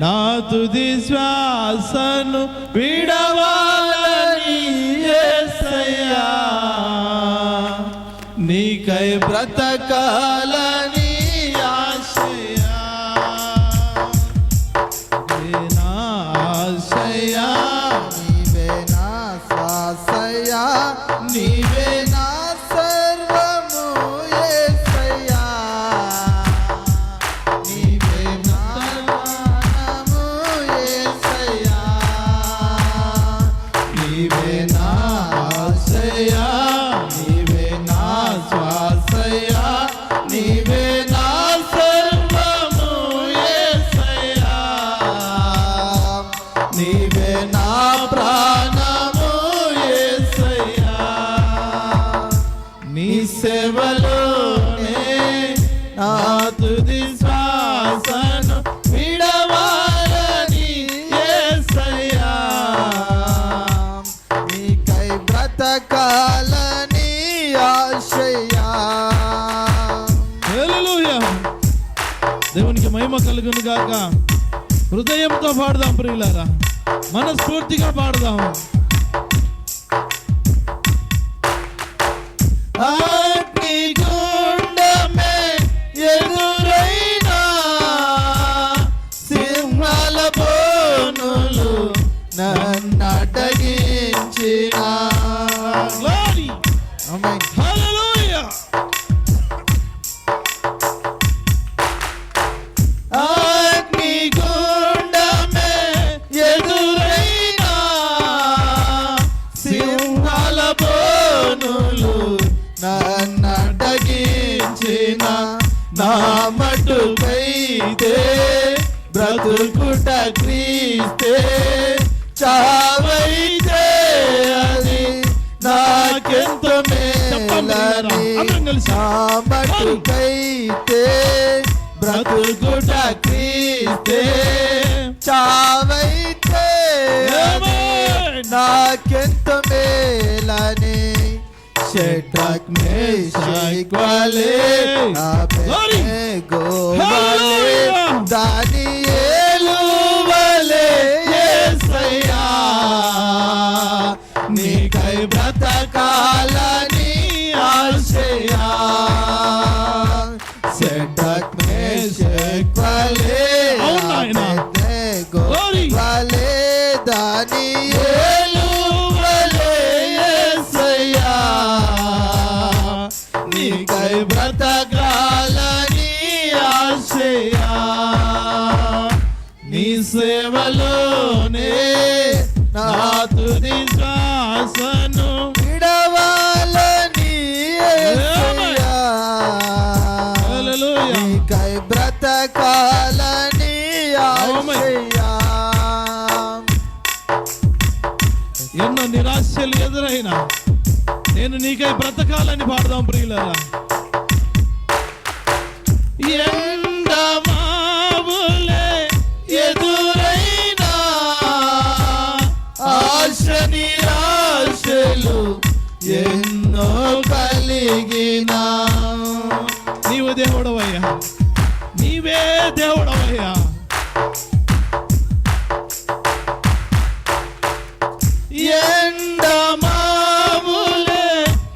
నా తుది శ్వాసను విడవాలని యేసయ్యా నీకై బ్రతకాలని నీవే నా ఆశయా నీవే నా శ్వాసయా నీవే నా సర్వము యేసయ్యా నీవే దేవునికి మహిమ కలుగును గాక హృదయంతో పాడదాం ప్రియులారా మనస్ఫూర్తిగా పాడదాం నన్నటగించిన Glory! ఆమేన్. Hallelujah! మటుకైతే బ్రతుకుట క్రీస్తే చావైతే అది నాకెంత మేలని మటుకైతే బ్రతుకుట క్రీస్తే చావైతే. నాకెంత మేలని షడ్రక్ మేషక్ వలే Glory. గోవలే Hallelujah. దానియేలు వలే యేసయ్యా నీకై బ్రతకాలని ఆశయా షడ్రక్ మేషక్ వలే అవును నాయనా. Glory. వలే దానియేలు ఆశయా నీ సేవలోనే నా తుది శ్వాసను విడవాలని. నీకై బ్రతకాలని. ఎన్నో నిరాశలు ఎదురైనా నేను నీకై బ్రతకాలని పాడదాం ప్రియులరా ఎండమావులే ఎదురైనా ఆశ నిరాశలు ఎన్నో కలిగిన. నీవు దేవుడవయ్యా. నీవే దేవుడవయ్యా.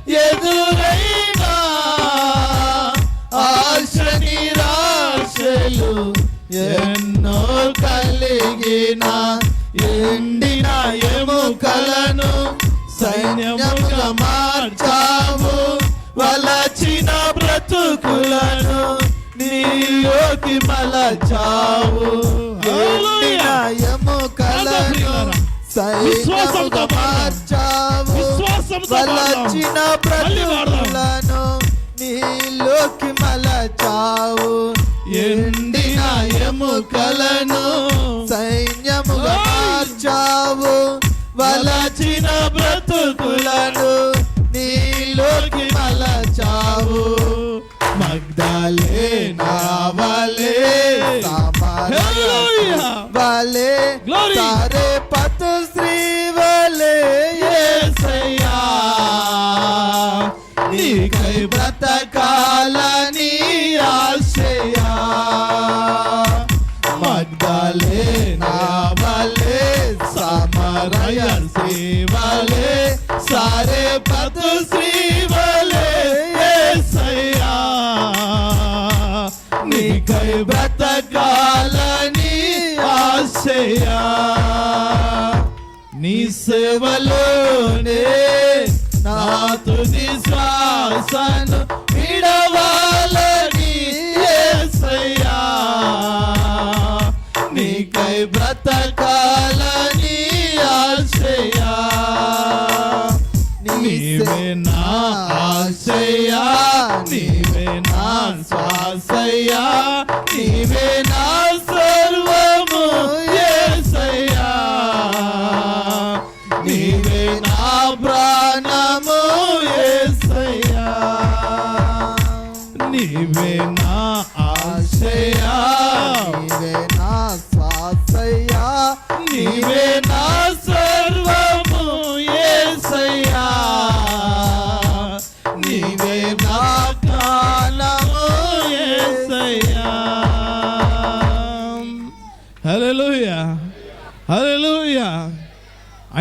ఎదురైనా ఆశ ఎన్నో కలిగిన ఎండిన ఎముకలను సైన్యముగా మార్చావు వలచిన బ్రతుకులను నీలోకి మలచావు. ఎండిన ఎముకలను సైన్యముగా మార్చావు. వలచిన. బ్రతుకులను నీలోకి మలచావు. ఎండిన ఎముకలను సైన్యముగా మార్చావు వలచిన బ్రతుకులను నీలోకి మలచావు. మగ్దాలే నావలే. వలే సేవలే సారే పదు శ్రీవలే సయ్యా. నీకై బ్రతకాలని ఆశయా నీ సేవలోనే నా తుది శ్వాసను విడవాలని సయ్యా. నీకై బ్రతకాలని నీవే నా ఆశయా నీవే నా శ్వాసయ్యా నీవే నా సర్వము? యేసయ్యా నీవే నా ప్రాణము? యేసయ్యా నీవే నా ఆశయా నీవే నా శ్వాసయ్యా నీవే నా సర్వము?